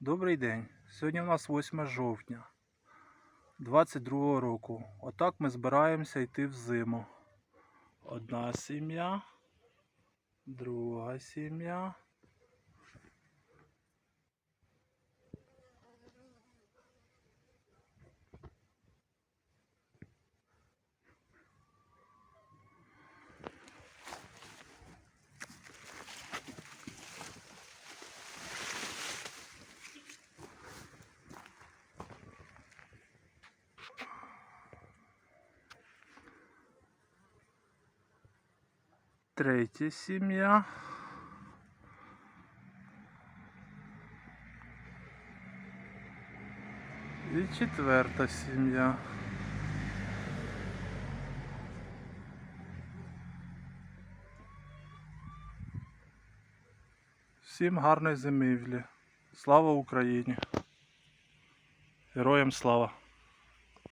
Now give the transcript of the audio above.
Добрий день. Сьогодні у нас 8 жовтня 22 року. Отак ми збираємося йти в зиму. Одна сім'я, друга сім'я. Третя сім'я. І четверта сім'я. Всім гарної зимівлі. Слава Україні! Героям слава!